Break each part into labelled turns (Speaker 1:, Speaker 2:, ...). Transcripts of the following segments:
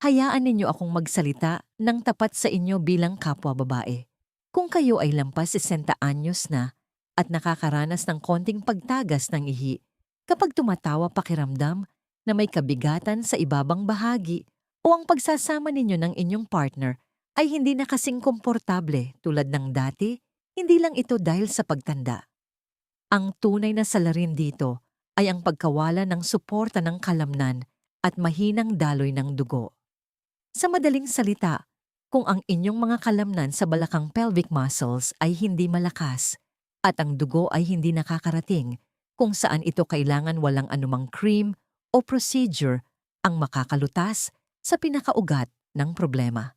Speaker 1: hayaan ninyo akong magsalita ng tapat sa inyo bilang kapwa babae. Kung kayo ay lampas 60 anyos na at nakakaranas ng konting pagtagas ng ihi, kapag tumatawa pakiramdam na may kabigatan sa ibabang bahagi o ang pagsasama ninyo ng inyong partner ay hindi na kasing komportable tulad ng dati, hindi lang ito dahil sa pagtanda. Ang tunay na salarin dito ay ang pagkawala ng suporta ng kalamnan at mahinang daloy ng dugo. Sa madaling salita, kung ang inyong mga kalamnan sa balakang pelvic muscles ay hindi malakas at ang dugo ay hindi nakakarating, kung saan ito kailangan walang anumang cream o procedure ang makakalutas sa pinakaugat ng problema.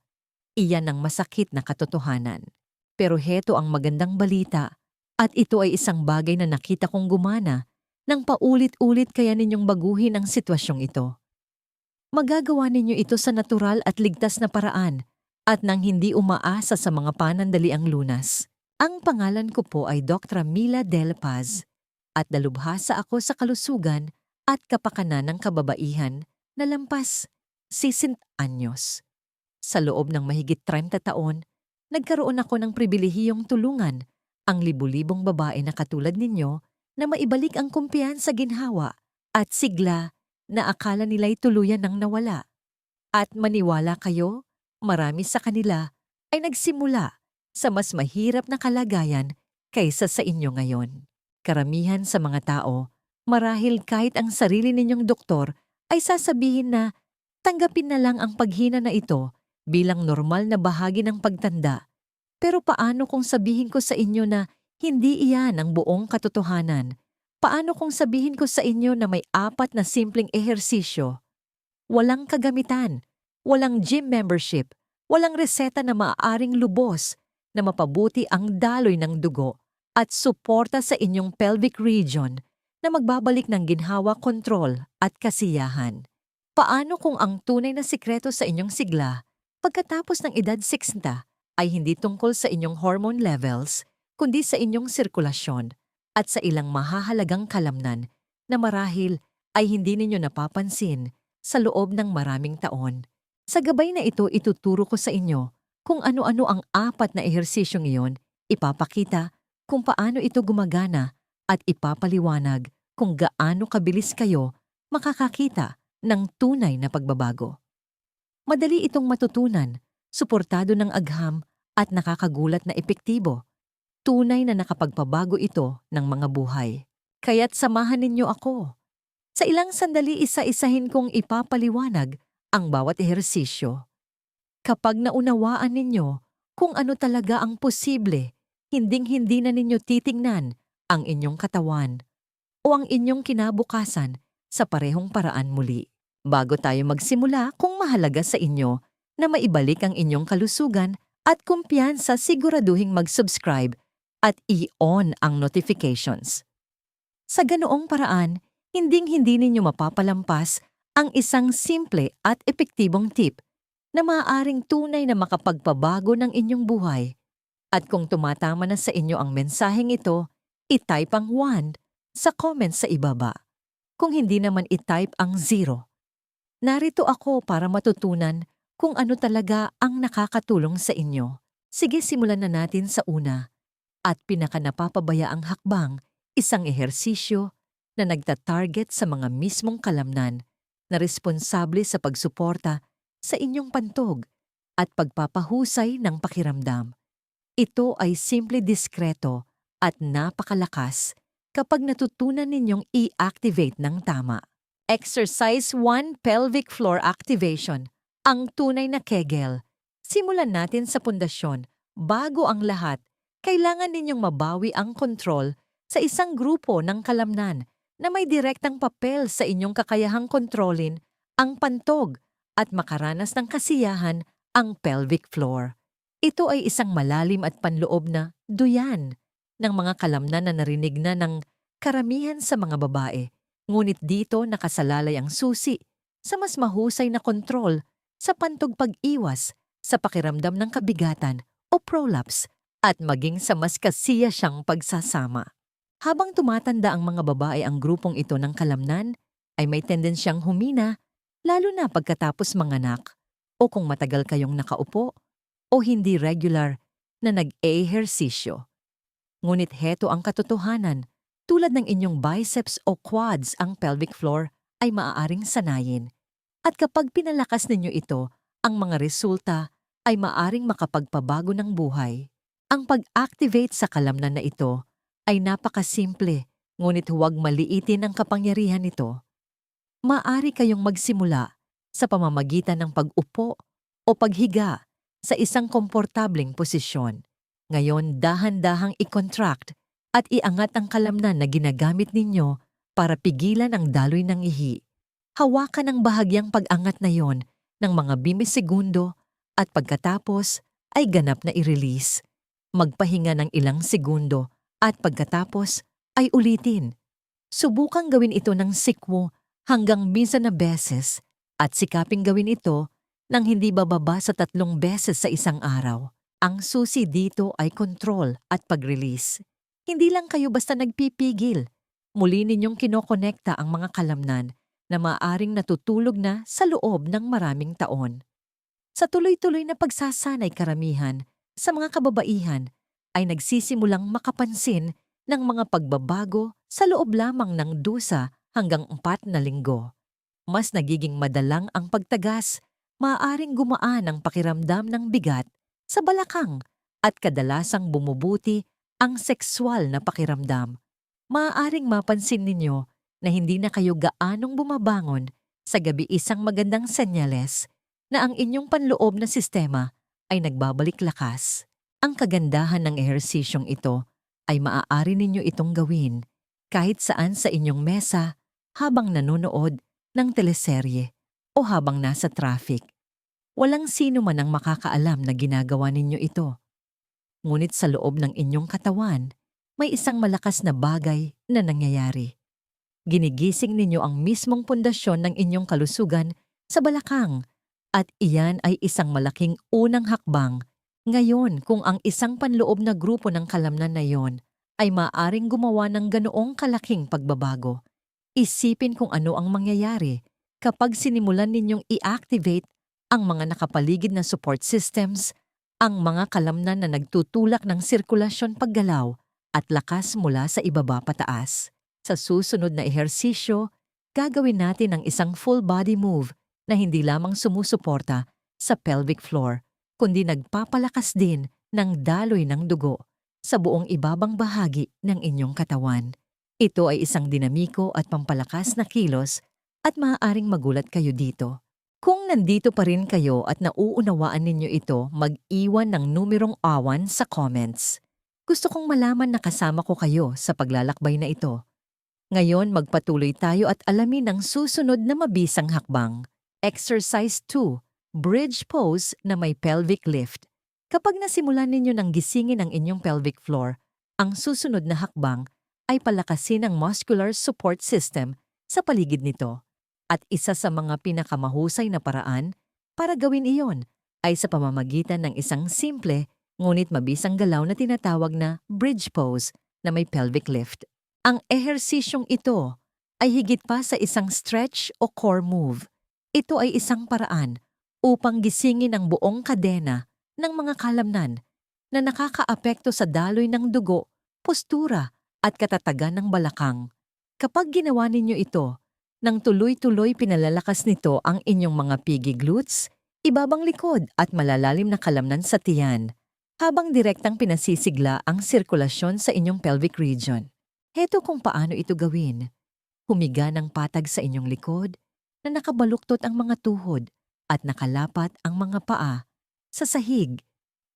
Speaker 1: Iyan ang masakit na katotohanan. Pero heto ang magandang balita at ito ay isang bagay na nakita kong gumana nang paulit-ulit kaya ninyong baguhin ang sitwasyong ito. Magagawa ninyo ito sa natural at ligtas na paraan at nang hindi umaasa sa mga panandaliang lunas. Ang pangalan ko po ay Dr. Mila Del Paz at dalubhasa ako sa kalusugan at kapakanan ng kababaihan na lampas 60 anyos. Sa loob ng mahigit 30 taon, nagkaroon ako ng pribilehiyong tulungan ang libu-libong babae na katulad ninyo na maibalik ang kumpiyansa ginhawa at sigla na akala nila'y tuluyan ng nawala. At maniwala kayo, marami sa kanila ay nagsimula sa mas mahirap na kalagayan kaysa sa inyo ngayon. Karamihan sa mga tao, marahil kahit ang sarili ninyong doktor ay sasabihin na tanggapin na lang ang paghina na ito bilang normal na bahagi ng pagtanda. Pero paano kung sabihin ko sa inyo na hindi iyan ang buong katotohanan? Paano kung sabihin ko sa inyo na may apat na simpleng ehersisyo? Walang kagamitan, walang gym membership, walang reseta na maaaring lubos na mapabuti ang daloy ng dugo at suporta sa inyong pelvic region na magbabalik ng ginhawa kontrol at kasiyahan. Paano kung ang tunay na sikreto sa inyong sigla pagkatapos ng edad 60 ay hindi tungkol sa inyong hormone levels, kundi sa inyong sirkulasyon at sa ilang mahahalagang kalamnan na marahil ay hindi ninyo napapansin sa loob ng maraming taon. Sa gabay na ito ituturo ko sa inyo kung ano-ano ang apat na ehersisyong iyon, ipapakita kung paano ito gumagana at ipapaliwanag kung gaano kabilis kayo makakakita ng tunay na pagbabago. Madali itong matutunan, suportado ng agham at nakakagulat na epektibo tunay na nakapagpabago ito ng mga buhay. Kaya't samahan ninyo ako. Sa ilang sandali isa-isahin kong ipapaliwanag ang bawat ehersisyo. Kapag naunawaan ninyo kung ano talaga ang posible, hinding-hindi na ninyo titingnan ang inyong katawan o ang inyong kinabukasan sa parehong paraan muli. Bago tayo magsimula, kung mahalaga sa inyo na maibalik ang inyong kalusugan at kumpiyansa siguraduhing mag-subscribe at i-on ang notifications. Sa ganoong paraan, hinding-hindi ninyo mapapalampas ang isang simple at epektibong tip na maaaring tunay na makapagpabago ng inyong buhay. At kung tumatama na sa inyo ang mensaheng ito, i-type ang 1 sa comment sa ibaba. Kung hindi naman i-type ang 0. Narito ako para matutunan kung ano talaga ang nakakatulong sa inyo. Sige simulan na natin sa una at pinakanapapabayaang hakbang, isang ehersisyo na nagtatarget sa mga mismong kalamnan na responsable sa pagsuporta sa inyong pantog at pagpapahusay ng pakiramdam. Ito ay simple diskreto at napakalakas kapag natutunan ninyong i-activate ng tama. Exercise 1 Pelvic Floor Activation, ang tunay na kegel. Simulan natin sa pundasyon. Bago ang lahat, kailangan ninyong mabawi ang kontrol sa isang grupo ng kalamnan na may direktang papel sa inyong kakayahang kontrolin ang pantog at makaranas ng kasiyahan ang pelvic floor. Ito ay isang malalim at panloob na duyan ng mga kalamnan na narinig na ng karamihan sa mga babae. Ngunit dito nakasalalay ang susi sa mas mahusay na kontrol sa pantog pag-iwas sa pakiramdam ng kabigatan o prolapse at maging sa mas kasiya siyang pagsasama. Habang tumatanda ang mga babae ang grupong ito ng kalamnan, ay may tendensyang humina, lalo na pagkatapos manganak o kung matagal kayong nakaupo o hindi regular na nag-ehersisyo. Ngunit heto ang katotohanan, tulad ng inyong biceps o quads ang pelvic floor ay maaaring sanayin. At kapag pinalakas ninyo ito, ang mga resulta ay maaring makapagpabago ng buhay. Ang pag-activate sa kalamnan na ito ay napakasimple, ngunit huwag maliitin ang kapangyarihan nito. Maari kayong magsimula sa pamamagitan ng pag-upo o paghiga sa isang komportableng posisyon. Ngayon, dahan-dahang i-contract at iangat ang kalamnan na ginagamit ninyo para pigilan ang daloy ng ihi. Hawakan ang bahagyang pag-angat na yon ng mga bimisegundo at pagkatapos ay ganap na i-release. Magpahinga ng ilang segundo at pagkatapos ay ulitin. Subukang gawin ito ng sikwo hanggang minsan na beses at sikaping gawin ito nang hindi bababa sa tatlong beses sa isang araw. Ang susi dito ay control at pag-release. Hindi lang kayo basta nagpipigil. Muli ninyong kinokonekta ang mga kalamnan na maaring natutulog na sa loob ng maraming taon. Sa tuloy-tuloy na pagsasanay karamihan sa mga kababaihan ay nagsisimulang makapansin ng mga pagbabago sa loob lamang ng dusa hanggang empat na linggo. Mas nagiging madalang ang pagtagas, maaaring gumaan ang pakiramdam ng bigat sa balakang at kadalasang bumubuti ang sexual na pakiramdam. Maaaring mapansin ninyo na hindi na kayo gaanong bumabangon sa gabi isang magandang senyales na ang inyong panloob na sistema ay nagbabalik lakas. Ang kagandahan ng ehersisyong ito ay maaari ninyo itong gawin kahit saan sa inyong mesa habang nanonood ng teleserye o habang nasa traffic. Walang sino man ang makakaalam na ginagawa ninyo ito. Ngunit sa loob ng inyong katawan, may isang malakas na bagay na nangyayari. Ginigising ninyo ang mismong pundasyon ng inyong kalusugan sa balakang at iyan ay isang malaking unang hakbang. Ngayon, kung ang isang panloob na grupo ng kalamnan na yon ay maaring gumawa ng ganoong kalaking pagbabago, isipin kung ano ang mangyayari kapag sinimulan ninyong i-activate ang mga nakapaligid na support systems, ang mga kalamnan na nagtutulak ng sirkulasyon paggalaw at lakas mula sa ibaba pataas. Sa susunod na ehersisyo, gagawin natin ang isang full body move na hindi lamang sumusuporta sa pelvic floor, kundi nagpapalakas din ng daloy ng dugo sa buong ibabang bahagi ng inyong katawan. Ito ay isang dinamiko at pampalakas na kilos at maaaring magulat kayo dito. Kung nandito pa rin kayo at nauunawaan ninyo ito, mag-iwan ng numerong awan sa comments. Gusto kong malaman na kasama ko kayo sa paglalakbay na ito. Ngayon magpatuloy tayo at alamin ang susunod na mabisang hakbang. Exercise 2, Bridge Pose na may pelvic lift. Kapag nasimulan ninyo ng gisingin ang inyong pelvic floor, ang susunod na hakbang ay palakasin ang muscular support system sa paligid nito. At isa sa mga pinakamahusay na paraan para gawin iyon ay sa pamamagitan ng isang simple ngunit mabisang galaw na tinatawag na bridge pose na may pelvic lift. Ang ehersisyong ito ay higit pa sa isang stretch o core move. Ito ay isang paraan upang gisingin ang buong kadena ng mga kalamnan na nakakaapekto sa daloy ng dugo, postura at katatagan ng balakang. Kapag ginawa ninyo ito, nang tuloy-tuloy pinalalakas nito ang inyong mga pigi glutes, ibabang likod at malalalim na kalamnan sa tiyan, habang direktang pinasisigla ang sirkulasyon sa inyong pelvic region. Heto kung paano ito gawin. Humiga ng patag sa inyong likod na nakabaluktot ang mga tuhod at nakalapat ang mga paa sa sahig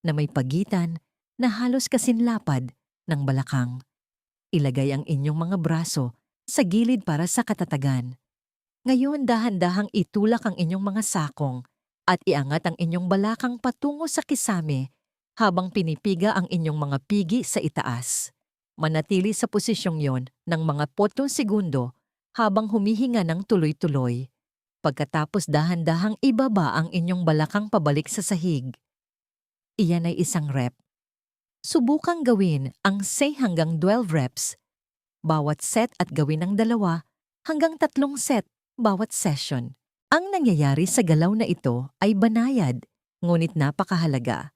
Speaker 1: na may pagitan na halos kasinlapad ng balakang. Ilagay ang inyong mga braso sa gilid para sa katatagan. Ngayon dahan-dahang itulak ang inyong mga sakong at iangat ang inyong balakang patungo sa kisame habang pinipiga ang inyong mga pigi sa itaas. Manatili sa posisyong yon ng mga potong segundo habang humihinga ng tuloy-tuloy. Pagkatapos dahan-dahang ibaba ang inyong balakang pabalik sa sahig. Iyan ay isang rep. Subukang gawin ang 6 hanggang 12 reps bawat set at gawin ng dalawa hanggang tatlong set bawat session. Ang nangyayari sa galaw na ito ay banayad, ngunit napakahalaga.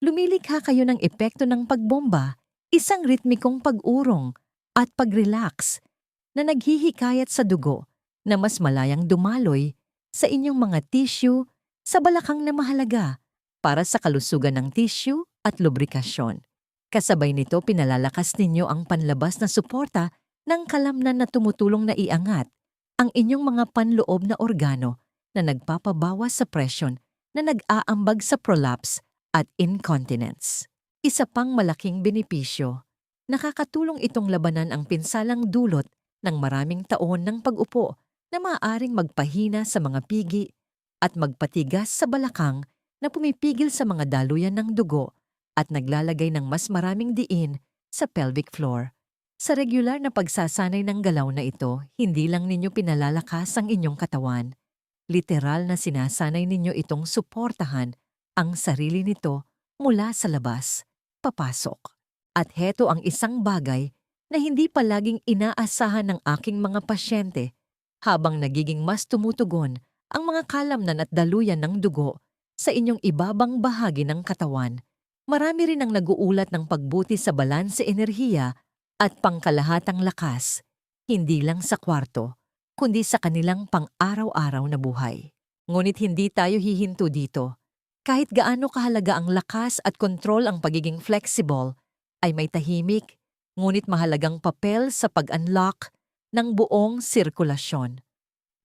Speaker 1: Lumilikha kayo ng epekto ng pagbomba, isang ritmikong pag-urong at pag-relax na naghihikayat sa dugo na mas malayang dumaloy sa inyong mga tissue sa balakang na mahalaga para sa kalusugan ng tissue at lubrikasyon. Kasabay nito pinalalakas ninyo ang panlabas na suporta ng kalamnan na tumutulong na iangat ang inyong mga panloob na organo na nagpapabawas sa presyon na nag-aambag sa prolapse at incontinence. Isa pang malaking benepisyo, nakakatulong itong labanan ang pinsalang dulot ng maraming taon ng pag-upo na maaaring magpahina sa mga pigi at magpatigas sa balakang na pumipigil sa mga daluyan ng dugo at naglalagay ng mas maraming diin sa pelvic floor. Sa regular na pagsasanay ng galaw na ito, hindi lang ninyo pinalalakas ang inyong katawan. Literal na sinasanay ninyo itong suportahan ang sarili nito mula sa labas, papasok. At heto ang isang bagay na hindi palaging inaasahan ng aking mga pasyente habang nagiging mas tumutugon ang mga kalamnan at daluyan ng dugo sa inyong ibabang bahagi ng katawan. Marami rin ang naguulat ng pagbuti sa balanse enerhiya at pangkalahatang lakas, hindi lang sa kwarto, kundi sa kanilang pang-araw-araw na buhay. Ngunit hindi tayo hihinto dito. Kahit gaano kahalaga ang lakas at kontrol ang pagiging flexible, ay may tahimik, ngunit mahalagang papel sa pag-unlock ng buong sirkulasyon.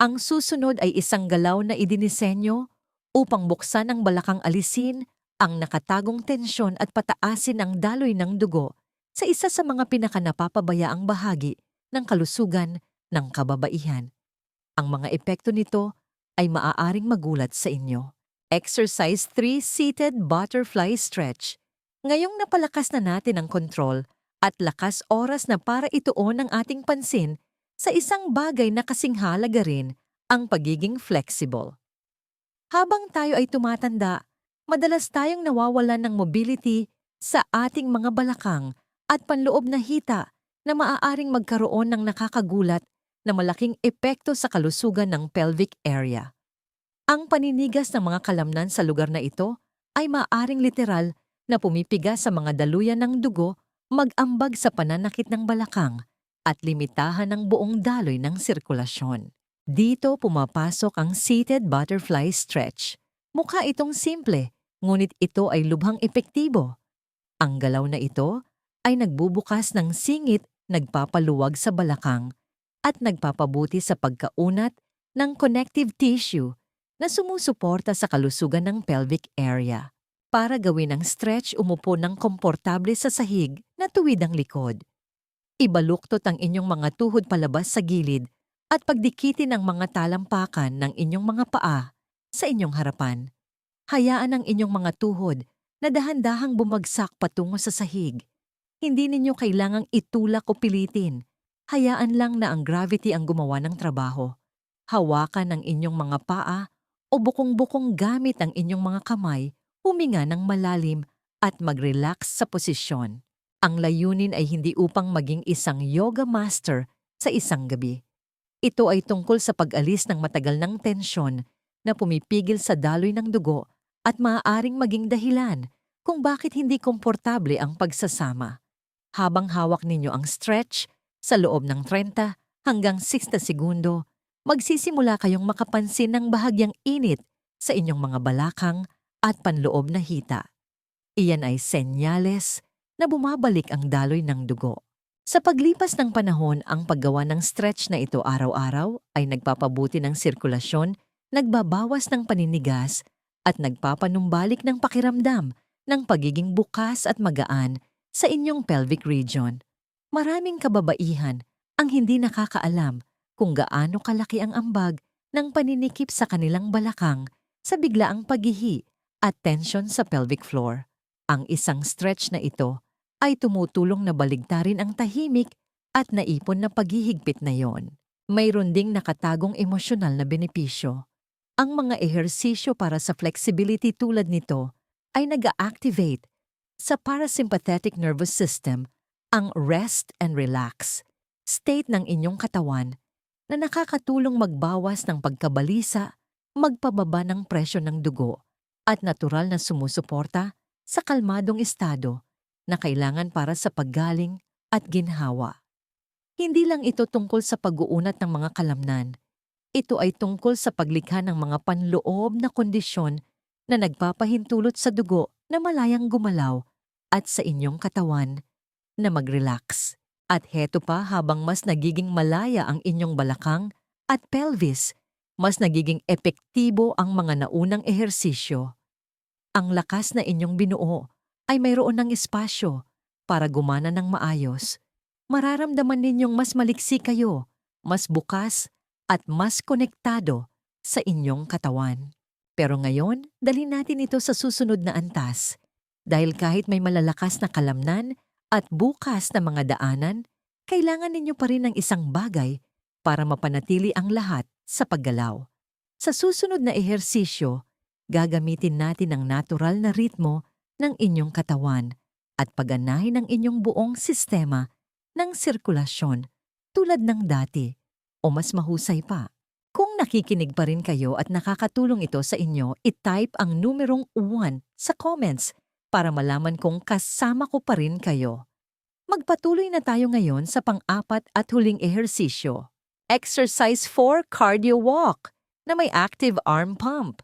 Speaker 1: Ang susunod ay isang galaw na idinisenyo upang buksan ang balakang alisin ang nakatagong tensyon at pataasin ang daloy ng dugo sa isa sa mga pinakanapapabayaang bahagi ng kalusugan ng kababaihan. Ang mga epekto nito ay maaaring magulat sa inyo. Exercise 3 Seated Butterfly Stretch. Ngayong napalakas na natin ang kontrol at lakas oras na para ituon ang ating pansin sa isang bagay na kasing halaga rin ang pagiging flexible. Habang tayo ay tumatanda, madalas tayong nawawalan ng mobility sa ating mga balakang at panloob na hita na maaaring magkaroon ng nakakagulat na malaking epekto sa kalusugan ng pelvic area. Ang paninigas ng mga kalamnan sa lugar na ito ay maaaring literal na pumipigas sa mga daluyan ng dugo mag-ambag sa pananakit ng balakang at limitahan ng buong daloy ng sirkulasyon. Dito pumapasok ang seated butterfly stretch. Mukha itong simple, ngunit ito ay lubhang epektibo. Ang galaw na ito ay nagbubukas ng singit nagpapaluwag sa balakang at nagpapabuti sa pagkaunat ng connective tissue na sumusuporta sa kalusugan ng pelvic area. Para gawin ang stretch, umupo ng komportable sa sahig na tuwid ang likod. Ibaluktot ang inyong mga tuhod palabas sa gilid at pagdikitin ang mga talampakan ng inyong mga paa sa inyong harapan. Hayaan ang inyong mga tuhod na dahan-dahang bumagsak patungo sa sahig hindi ninyo kailangang itulak o pilitin. Hayaan lang na ang gravity ang gumawa ng trabaho. Hawakan ang inyong mga paa o bukong-bukong gamit ang inyong mga kamay, huminga ng malalim at mag-relax sa posisyon. Ang layunin ay hindi upang maging isang yoga master sa isang gabi. Ito ay tungkol sa pag-alis ng matagal ng tensyon na pumipigil sa daloy ng dugo at maaaring maging dahilan kung bakit hindi komportable ang pagsasama habang hawak ninyo ang stretch sa loob ng 30 hanggang 60 segundo, magsisimula kayong makapansin ng bahagyang init sa inyong mga balakang at panloob na hita. Iyan ay senyales na bumabalik ang daloy ng dugo. Sa paglipas ng panahon, ang paggawa ng stretch na ito araw-araw ay nagpapabuti ng sirkulasyon, nagbabawas ng paninigas, at nagpapanumbalik ng pakiramdam ng pagiging bukas at magaan sa inyong pelvic region. Maraming kababaihan ang hindi nakakaalam kung gaano kalaki ang ambag ng paninikip sa kanilang balakang sa biglaang paghihi at tension sa pelvic floor. Ang isang stretch na ito ay tumutulong na baligtarin ang tahimik at naipon na paghihigpit na yon. Mayroon ding nakatagong emosyonal na benepisyo. Ang mga ehersisyo para sa flexibility tulad nito ay nag-activate sa parasympathetic nervous system ang rest and relax, state ng inyong katawan na nakakatulong magbawas ng pagkabalisa magpababa ng presyo ng dugo at natural na sumusuporta sa kalmadong estado na kailangan para sa paggaling at ginhawa. Hindi lang ito tungkol sa pag-uunat ng mga kalamnan. Ito ay tungkol sa paglikha ng mga panloob na kondisyon na nagpapahintulot sa dugo na malayang gumalaw at sa inyong katawan na mag-relax. At heto pa habang mas nagiging malaya ang inyong balakang at pelvis, mas nagiging epektibo ang mga naunang ehersisyo. Ang lakas na inyong binuo ay mayroon ng espasyo para gumana ng maayos. Mararamdaman ninyong mas maliksi kayo, mas bukas, at mas konektado sa inyong katawan. Pero ngayon, dali natin ito sa susunod na antas. Dahil kahit may malalakas na kalamnan at bukas na mga daanan, kailangan ninyo pa rin ng isang bagay para mapanatili ang lahat sa paggalaw. Sa susunod na ehersisyo, gagamitin natin ang natural na ritmo ng inyong katawan at paganahin ang inyong buong sistema ng sirkulasyon tulad ng dati o mas mahusay pa. Kung nakikinig pa rin kayo at nakakatulong ito sa inyo, i-type ang numerong 1 sa comments para malaman kung kasama ko pa rin kayo. Magpatuloy na tayo ngayon sa pang-apat at huling ehersisyo. Exercise 4 Cardio Walk na may active arm pump.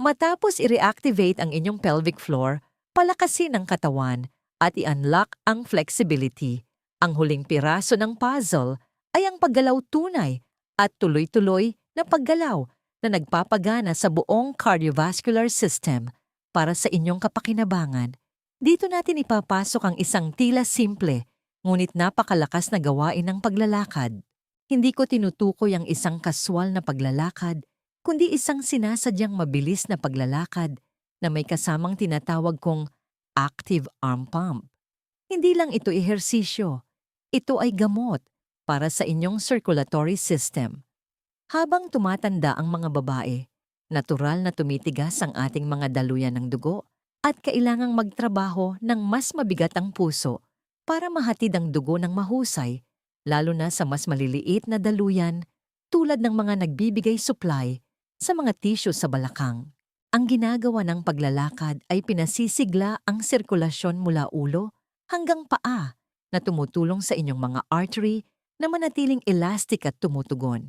Speaker 1: Matapos i-reactivate ang inyong pelvic floor, palakasin ang katawan at i-unlock ang flexibility. Ang huling piraso ng puzzle ay ang paggalaw tunay at tuloy-tuloy na paggalaw na nagpapagana sa buong cardiovascular system para sa inyong kapakinabangan. Dito natin ipapasok ang isang tila simple, ngunit napakalakas na gawain ng paglalakad. Hindi ko tinutukoy ang isang kaswal na paglalakad, kundi isang sinasadyang mabilis na paglalakad na may kasamang tinatawag kong active arm pump. Hindi lang ito ehersisyo, ito ay gamot para sa inyong circulatory system. Habang tumatanda ang mga babae, natural na tumitigas ang ating mga daluyan ng dugo at kailangang magtrabaho ng mas mabigat ang puso para mahatid ang dugo ng mahusay, lalo na sa mas maliliit na daluyan tulad ng mga nagbibigay supply sa mga tissue sa balakang. Ang ginagawa ng paglalakad ay pinasisigla ang sirkulasyon mula ulo hanggang paa na tumutulong sa inyong mga artery na manatiling elastic at tumutugon.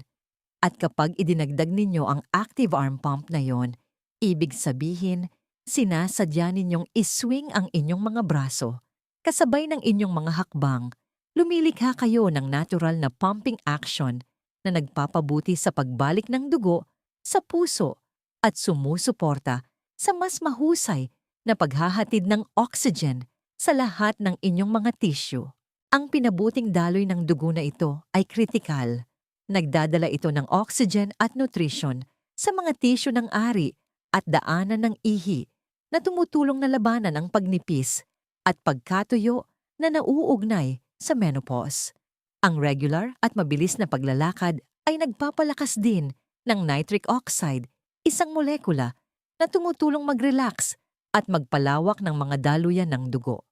Speaker 1: At kapag idinagdag ninyo ang active arm pump na yon, ibig sabihin Sinasadya ninyong iswing ang inyong mga braso. Kasabay ng inyong mga hakbang, lumilikha kayo ng natural na pumping action na nagpapabuti sa pagbalik ng dugo sa puso at sumusuporta sa mas mahusay na paghahatid ng oxygen sa lahat ng inyong mga tissue. Ang pinabuting daloy ng dugo na ito ay kritikal. Nagdadala ito ng oxygen at nutrition sa mga tissue ng ari at daanan ng ihi na tumutulong na labanan ang pagnipis at pagkatuyo na nauugnay sa menopause. Ang regular at mabilis na paglalakad ay nagpapalakas din ng nitric oxide, isang molekula na tumutulong mag-relax at magpalawak ng mga daluyan ng dugo.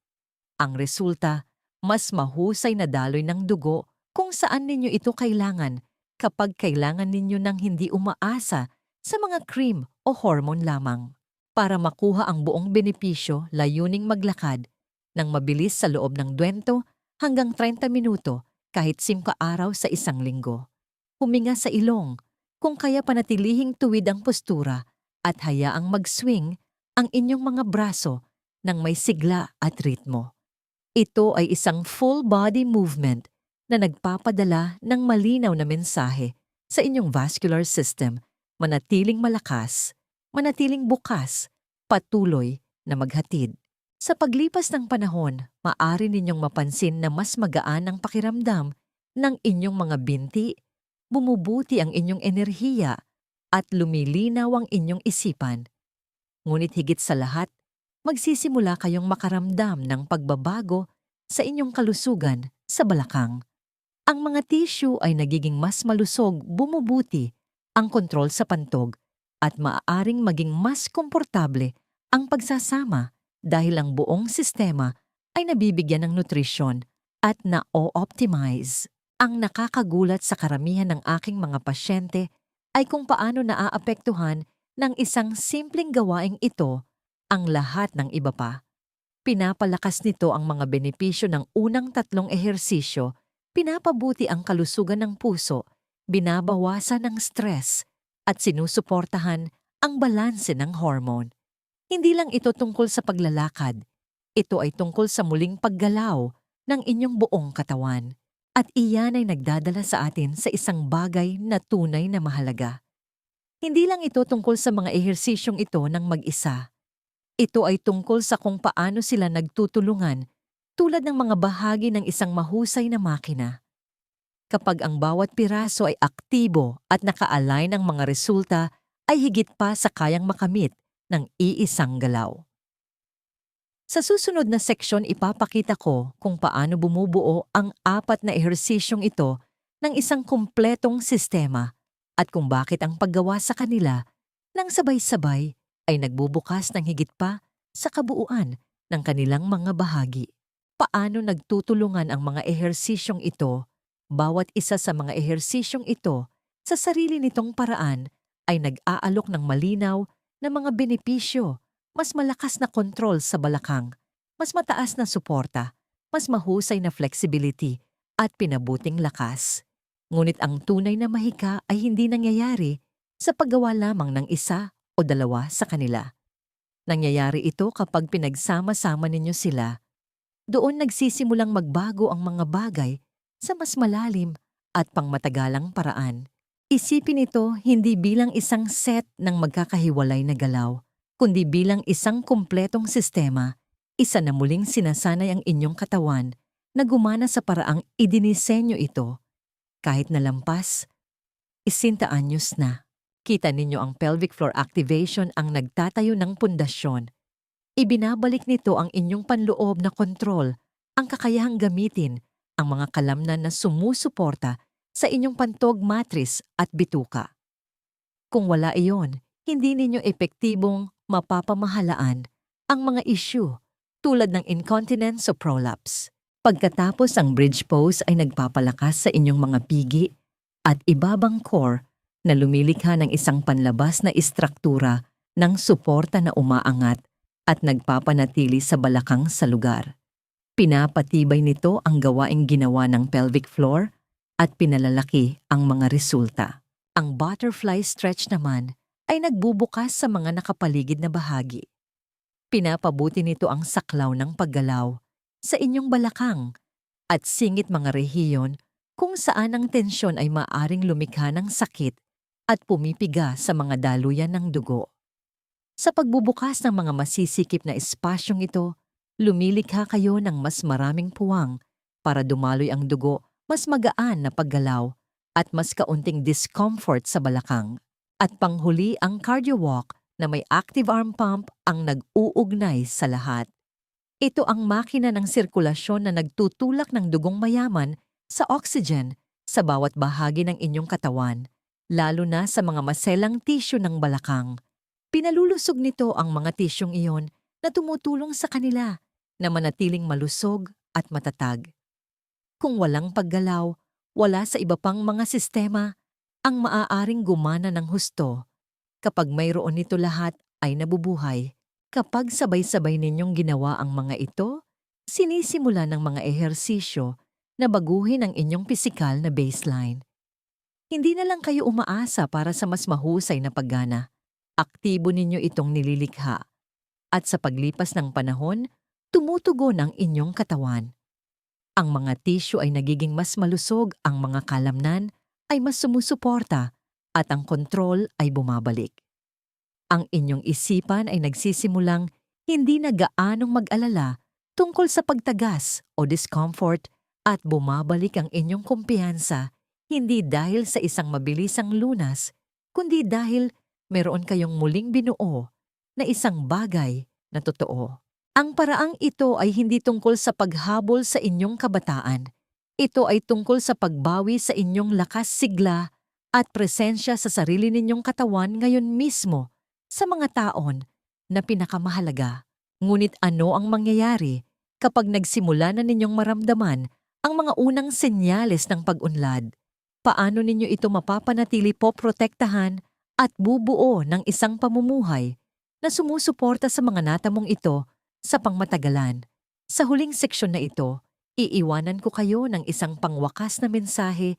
Speaker 1: Ang resulta, mas mahusay na daloy ng dugo kung saan ninyo ito kailangan kapag kailangan ninyo ng hindi umaasa sa mga cream o hormone lamang. Para makuha ang buong benepisyo, layuning maglakad ng mabilis sa loob ng 20 hanggang 30 minuto kahit 5 araw sa isang linggo. Huminga sa ilong, kung kaya panatilihing tuwid ang postura at hayaang mag-swing ang inyong mga braso ng may sigla at ritmo. Ito ay isang full body movement na nagpapadala ng malinaw na mensahe sa inyong vascular system, manatiling malakas, manatiling bukas, patuloy na maghatid. Sa paglipas ng panahon, maari ninyong mapansin na mas magaan ang pakiramdam ng inyong mga binti, bumubuti ang inyong enerhiya, at lumilinaw ang inyong isipan. Ngunit higit sa lahat, magsisimula kayong makaramdam ng pagbabago sa inyong kalusugan sa balakang. Ang mga tissue ay nagiging mas malusog, bumubuti, ang kontrol sa pantog, at maaaring maging mas komportable ang pagsasama dahil ang buong sistema ay nabibigyan ng nutrisyon at na-o-optimize. Ang nakakagulat sa karamihan ng aking mga pasyente ay kung paano naaapektuhan ng isang simpleng gawaing ito ang lahat ng iba pa. Pinapalakas nito ang mga benepisyo ng unang tatlong ehersisyo, pinapabuti ang kalusugan ng puso, binabawasan ng stress, at sinusuportahan ang balanse ng hormone. Hindi lang ito tungkol sa paglalakad, ito ay tungkol sa muling paggalaw ng inyong buong katawan. At iyan ay nagdadala sa atin sa isang bagay na tunay na mahalaga. Hindi lang ito tungkol sa mga ehersisyong ito ng mag-isa. Ito ay tungkol sa kung paano sila nagtutulungan tulad ng mga bahagi ng isang mahusay na makina. Kapag ang bawat piraso ay aktibo at naka-align ang mga resulta ay higit pa sa kayang makamit ng iisang galaw. Sa susunod na seksyon ipapakita ko kung paano bumubuo ang apat na ehersisyong ito ng isang kumpletong sistema at kung bakit ang paggawa sa kanila ng sabay-sabay ay nagbubukas ng higit pa sa kabuuan ng kanilang mga bahagi. Paano nagtutulungan ang mga ehersisyong ito, bawat isa sa mga ehersisyong ito sa sarili nitong paraan ay nag-aalok ng malinaw na mga benepisyo mas malakas na kontrol sa balakang, mas mataas na suporta, mas mahusay na flexibility at pinabuting lakas. Ngunit ang tunay na mahika ay hindi nangyayari sa paggawa lamang ng isa o dalawa sa kanila. Nangyayari ito kapag pinagsama-sama ninyo sila. Doon nagsisimulang magbago ang mga bagay sa mas malalim at pangmatagalang paraan. Isipin ito hindi bilang isang set ng magkakahiwalay na galaw, kundi bilang isang kumpletong sistema, isa na muling sinasanay ang inyong katawan na gumana sa paraang idinisenyo ito. Kahit nalampas, isinta anyos na. Kita ninyo ang pelvic floor activation ang nagtatayo ng pundasyon. Ibinabalik nito ang inyong panloob na kontrol, ang kakayahang gamitin, ang mga kalamnan na sumusuporta sa inyong pantog matris at bituka. Kung wala iyon, hindi ninyo epektibong mapapamahalaan ang mga issue tulad ng incontinence o prolapse. Pagkatapos ang bridge pose ay nagpapalakas sa inyong mga pigi at ibabang core na lumilikha ng isang panlabas na istruktura ng suporta na umaangat at nagpapanatili sa balakang sa lugar. Pinapatibay nito ang gawaing ginawa ng pelvic floor at pinalalaki ang mga resulta. Ang butterfly stretch naman ay nagbubukas sa mga nakapaligid na bahagi. Pinapabuti nito ang saklaw ng paggalaw sa inyong balakang at singit mga rehiyon kung saan ang tensyon ay maaring lumikha ng sakit at pumipiga sa mga daluyan ng dugo. Sa pagbubukas ng mga masisikip na espasyong ito, lumilikha kayo ng mas maraming puwang para dumaloy ang dugo mas magaan na paggalaw at mas kaunting discomfort sa balakang. At panghuli ang cardio walk na may active arm pump ang nag-uugnay sa lahat. Ito ang makina ng sirkulasyon na nagtutulak ng dugong mayaman sa oxygen sa bawat bahagi ng inyong katawan, lalo na sa mga maselang tissue ng balakang. Pinalulusog nito ang mga tisyong iyon na tumutulong sa kanila na manatiling malusog at matatag. Kung walang paggalaw, wala sa iba pang mga sistema ang maaaring gumana ng husto. Kapag mayroon nito lahat ay nabubuhay. Kapag sabay-sabay ninyong ginawa ang mga ito, sinisimula ng mga ehersisyo na baguhin ang inyong pisikal na baseline. Hindi na lang kayo umaasa para sa mas mahusay na paggana. Aktibo ninyo itong nililikha. At sa paglipas ng panahon, tumutugon ang inyong katawan. Ang mga tissue ay nagiging mas malusog, ang mga kalamnan ay mas sumusuporta at ang kontrol ay bumabalik. Ang inyong isipan ay nagsisimulang hindi na gaanong mag-alala tungkol sa pagtagas o discomfort at bumabalik ang inyong kumpiyansa hindi dahil sa isang mabilisang lunas, kundi dahil meron kayong muling binuo na isang bagay na totoo. Ang paraang ito ay hindi tungkol sa paghabol sa inyong kabataan, ito ay tungkol sa pagbawi sa inyong lakas sigla at presensya sa sarili ninyong katawan ngayon mismo sa mga taon na pinakamahalaga. Ngunit ano ang mangyayari kapag nagsimula na ninyong maramdaman ang mga unang senyales ng pag-unlad? paano ninyo ito mapapanatili po protektahan at bubuo ng isang pamumuhay na sumusuporta sa mga natamong ito sa pangmatagalan. Sa huling seksyon na ito, iiwanan ko kayo ng isang pangwakas na mensahe,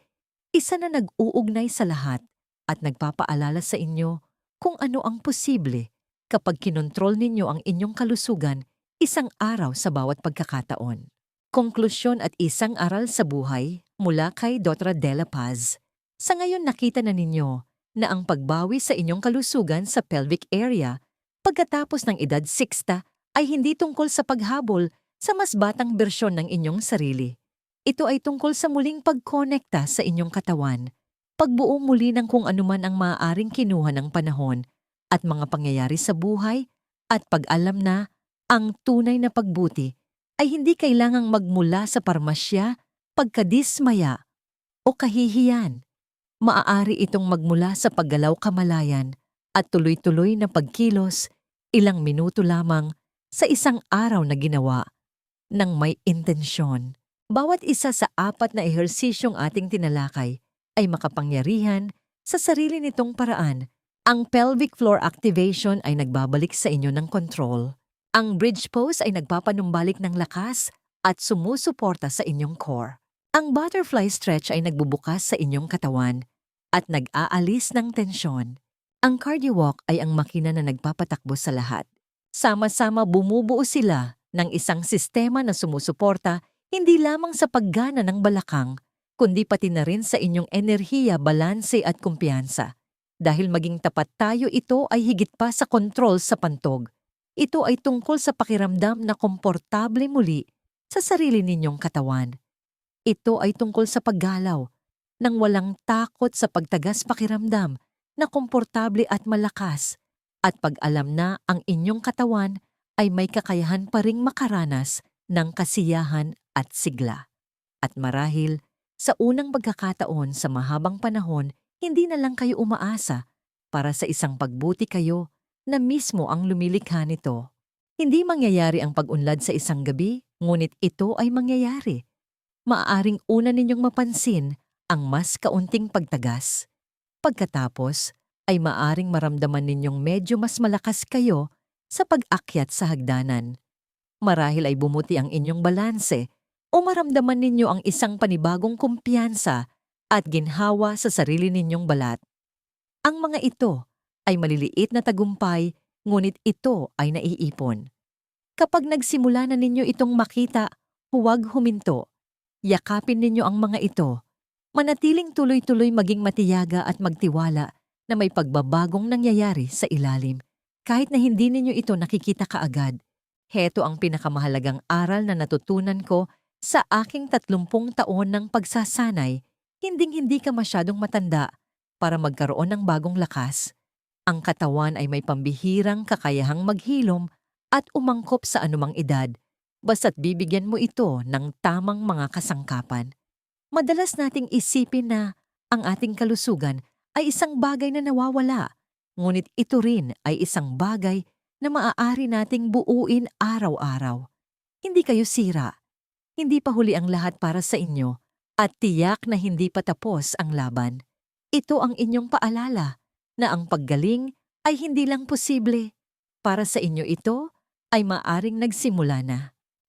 Speaker 1: isa na nag-uugnay sa lahat at nagpapaalala sa inyo kung ano ang posible kapag kinontrol ninyo ang inyong kalusugan isang araw sa bawat pagkakataon. Konklusyon at isang aral sa buhay mula kay Dr. Dela Paz. Sa ngayon nakita na ninyo na ang pagbawi sa inyong kalusugan sa pelvic area pagkatapos ng edad 60 ay hindi tungkol sa paghabol sa mas batang bersyon ng inyong sarili. Ito ay tungkol sa muling pagkonekta sa inyong katawan, pagbuo muli ng kung anuman ang maaaring kinuha ng panahon at mga pangyayari sa buhay at pag-alam na ang tunay na pagbuti ay hindi kailangang magmula sa parmasya, pagkadismaya o kahihiyan. Maaari itong magmula sa paggalaw kamalayan at tuloy-tuloy na pagkilos ilang minuto lamang sa isang araw na ginawa ng may intensyon. Bawat isa sa apat na ehersisyong ating tinalakay ay makapangyarihan sa sarili nitong paraan. Ang pelvic floor activation ay nagbabalik sa inyo ng control. Ang bridge pose ay nagpapanumbalik ng lakas at sumusuporta sa inyong core. Ang butterfly stretch ay nagbubukas sa inyong katawan at nag-aalis ng tensyon. Ang cardio walk ay ang makina na nagpapatakbo sa lahat. Sama-sama bumubuo sila ng isang sistema na sumusuporta hindi lamang sa paggana ng balakang, kundi pati na rin sa inyong enerhiya, balanse at kumpiyansa. Dahil maging tapat tayo ito ay higit pa sa kontrol sa pantog ito ay tungkol sa pakiramdam na komportable muli sa sarili ninyong katawan. Ito ay tungkol sa paggalaw nang walang takot sa pagtagas pakiramdam na komportable at malakas at pag-alam na ang inyong katawan ay may kakayahan pa ring makaranas ng kasiyahan at sigla. At marahil, sa unang pagkakataon sa mahabang panahon, hindi na lang kayo umaasa para sa isang pagbuti kayo na mismo ang lumilikha nito. Hindi mangyayari ang pag-unlad sa isang gabi, ngunit ito ay mangyayari. Maaaring una ninyong mapansin ang mas kaunting pagtagas. Pagkatapos, ay maaring maramdaman ninyong medyo mas malakas kayo sa pag-akyat sa hagdanan. Marahil ay bumuti ang inyong balanse o maramdaman ninyo ang isang panibagong kumpiyansa at ginhawa sa sarili ninyong balat. Ang mga ito ay maliliit na tagumpay, ngunit ito ay naiipon. Kapag nagsimula na ninyo itong makita, huwag huminto. Yakapin ninyo ang mga ito. Manatiling tuloy-tuloy maging matiyaga at magtiwala na may pagbabagong nangyayari sa ilalim. Kahit na hindi ninyo ito nakikita kaagad, heto ang pinakamahalagang aral na natutunan ko sa aking tatlumpung taon ng pagsasanay, hinding-hindi ka masyadong matanda para magkaroon ng bagong lakas. Ang katawan ay may pambihirang kakayahang maghilom at umangkop sa anumang edad, basta't bibigyan mo ito ng tamang mga kasangkapan. Madalas nating isipin na ang ating kalusugan ay isang bagay na nawawala, ngunit ito rin ay isang bagay na maaari nating buuin araw-araw. Hindi kayo sira. Hindi pa huli ang lahat para sa inyo at tiyak na hindi pa tapos ang laban. Ito ang inyong paalala na ang paggaling ay hindi lang posible. Para sa inyo ito ay maaring nagsimula na.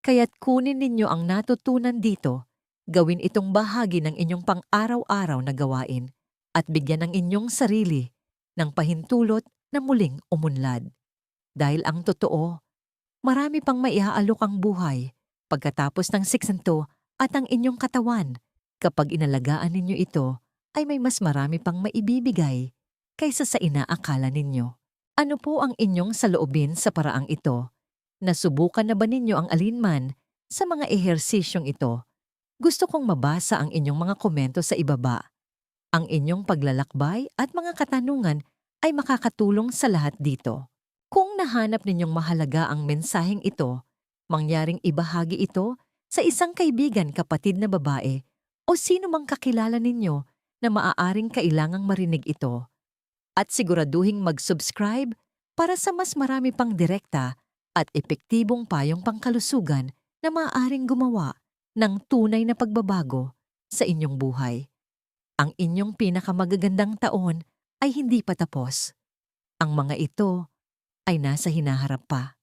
Speaker 1: Kaya't kunin ninyo ang natutunan dito, gawin itong bahagi ng inyong pang-araw-araw na gawain at bigyan ng inyong sarili ng pahintulot na muling umunlad. Dahil ang totoo, marami pang maiaalok ang buhay pagkatapos ng siksanto at ang inyong katawan. Kapag inalagaan ninyo ito, ay may mas marami pang maibibigay kaysa sa inaakala ninyo. Ano po ang inyong saloobin sa paraang ito? Nasubukan na ba ninyo ang alinman sa mga ehersisyong ito? Gusto kong mabasa ang inyong mga komento sa ibaba. Ang inyong paglalakbay at mga katanungan ay makakatulong sa lahat dito. Kung nahanap ninyong mahalaga ang mensaheng ito, mangyaring ibahagi ito sa isang kaibigan kapatid na babae o sino mang kakilala ninyo na maaaring kailangang marinig ito at siguraduhing mag-subscribe para sa mas marami pang direkta at epektibong payong pangkalusugan na maaaring gumawa ng tunay na pagbabago sa inyong buhay. Ang inyong pinakamagagandang taon ay hindi pa tapos. Ang mga ito ay nasa hinaharap pa.